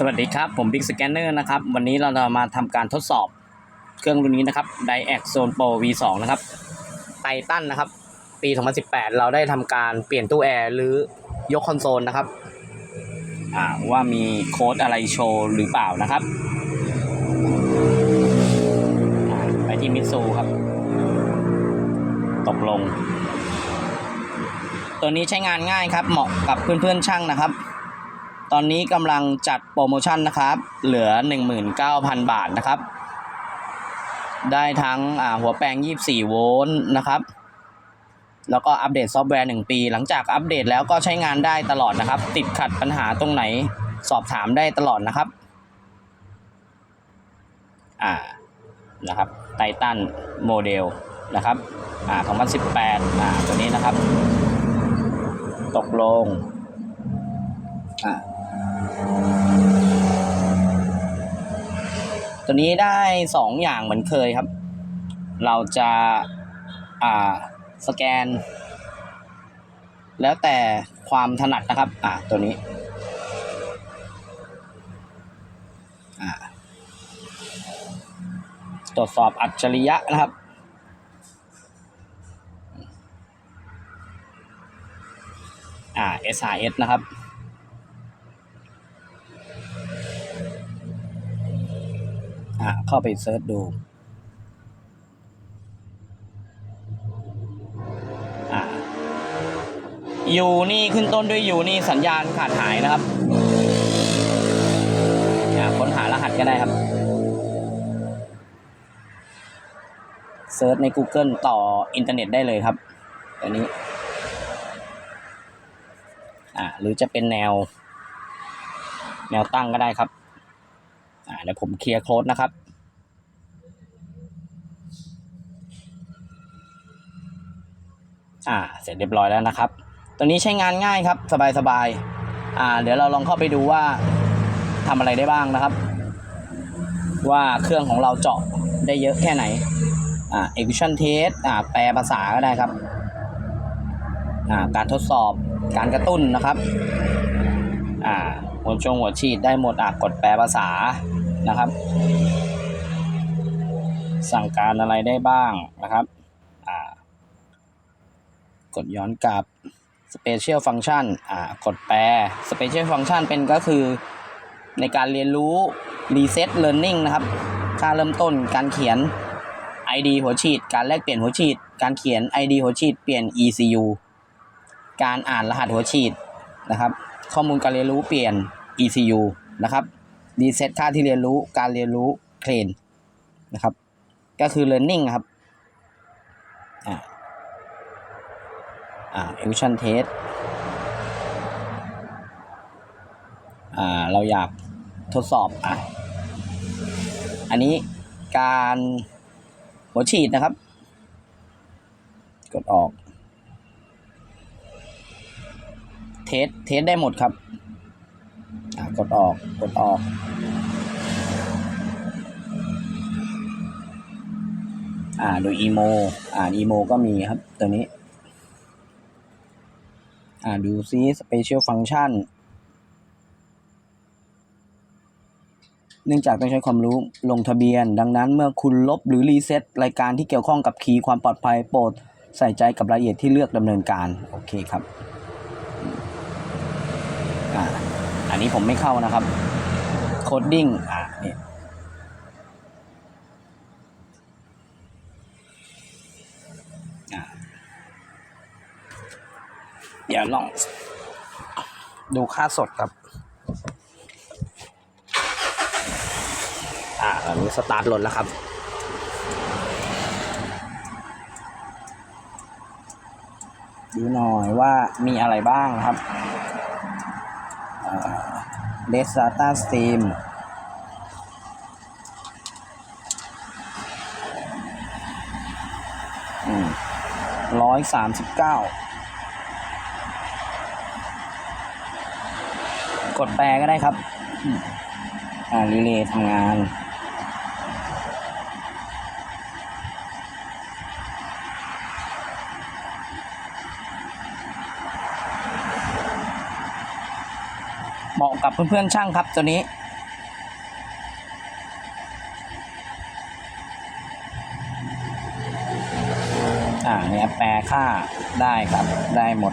สวัสดีครับ ผม Big Scanner นะครับ วันนี้เราจะมาทำการทดสอบเครื่องรุ่นนี้นะครับ d i a c Zone Pro V2 นะครับไททันนะครับ ปี 2018 เราได้ทำการเปลี่ยนตู้แอร์หรือยกคอนโซลนะครับว่ามีโค้ดอะไรโชว์หรือเปล่านะครับ ไปที่มิซูครับ ตกลง ตัวนี้ใช้งานง่ายครับ เหมาะกับเพื่อนๆช่างนะครับ ตอนนี้กำลังจัดโปรโมชั่นนะครับ เหลือ 19,000 บาทนะครับ ได้ทั้งหัวแปลง 24 โวลต์นะครับ แล้วก็อัปเดตซอฟต์แวร์ 1 ปี หลังจากอัปเดตแล้วก็ใช้งานได้ตลอดนะครับ ติดขัดปัญหาตรงไหนสอบถามได้ตลอดนะครับ อ่า นะครับไททันโมเดลนะครับ อ่า2018 อ่า ตัวนี้นะครับ ตกลง อ่า ตัวนี้ได้สองอย่างเหมือนเคยครับ เราจะอ่าสแกน แล้วแต่ความถนัดนะครับ อ่าตัวนี้อ่าตรวจสอบอัจฉริยะนะครับอ่า SRS นะครับ อ่าเข้าไปเซิร์ชดูอ่ายูนี่ขึ้นต้นด้วยยูนี่สัญญาณขาดหายนะครับอ่าค้นหารหัสก็ได้ครับเซิร์ชใน Google ต่ออินเทอร์เน็ตได้เลยครับอันนี้อ่าหรือจะเป็นแนว แนวตั้งก็ได้ครับอ่า เดี๋ยวผมเคลียร์โค้ดนะครับ อ่า เสร็จเรียบร้อยแล้วนะครับ ตัวนี้ใช้งานง่ายครับ สบายๆ อ่า เดี๋ยวเราลองเข้าไปดูว่าทำอะไรได้บ้างนะครับ ว่าเครื่องของเราเจาะได้เยอะแค่ไหน อ่า execution test อ่า แปลภาษาก็ได้ครับ อ่า การทดสอบ การกระตุ้นนะครับ อ่าหัวชงหัวฉีดได้หมดอะกดแปลภาษา นะครับ สั่งการอะไรได้บ้างนะครับกดย้อนกลับ Special Function อ่ากดแปล Special Function เป็นก็คือในการเรียนรู้ Reset Learning นะครับ ค่าเริ่มต้นการเขียน ID หัวฉีด การแลกเปลี่ยนหัวฉีด การเขียน ID หัวฉีดเปลี่ยน ECU การอ่านรหัสหัวฉีดนะครับ ข้อมูลการเรียนรู้เปลี่ยน ECU นะครับ รีเซ็ตค่าที่เรียนรู้การเรียนรู้เคลนนะครับ ก็คือ learning ครับอ่าอ่า emission test อ่าเราอยากทดสอบอะอันนี้การหัวฉีดนะครับ กดออก เทสเทสได้หมดครับ กดออก กดออก อ่าดูอีโม อ่าอีโมก็มีครับ ตัวนี้ อ่าดูซิ Special Function เนื่องจากต้องใช้ความรู้ลงทะเบียน ดังนั้นเมื่อคุณลบหรือรีเซ็ตรายการที่เกี่ยวข้องกับคีย์ความปลอดภัยโปรดใส่ใจกับรายละเอียดที่เลือกดำเนินการ โอเคครับ อ่า อันนี้ผมไม่เข้านะครับ โคดดิ้งอ่าเนี่ยอ่าเดี๋ยวลองดูค่าสดครับ อ่าอันนี้สตาร์ทรถแล้วครับ ดูหน่อยว่ามีอะไรบ้างนะครับ เดสซาตาสตรีมร้อยสามสิบเก้ากดแปลก็ได้ครับ อ่ารีเลย์ทำงาน เหมาะกับเพื่อนๆช่างครับตัวนี้ อ่าเนี่ยแปลค่าได้ครับได้หมด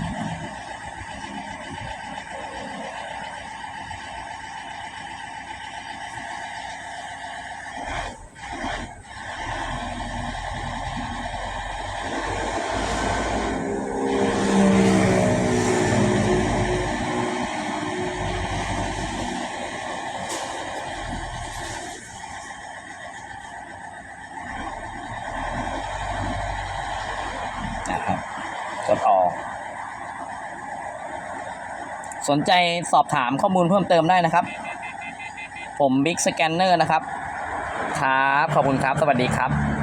สนใจสอบถามข้อมูลเพิ่มเติมได้นะครับ ผมบิ๊กสแกนเนอร์นะครับ ครับ ขอบคุณครับ สวัสดีครับ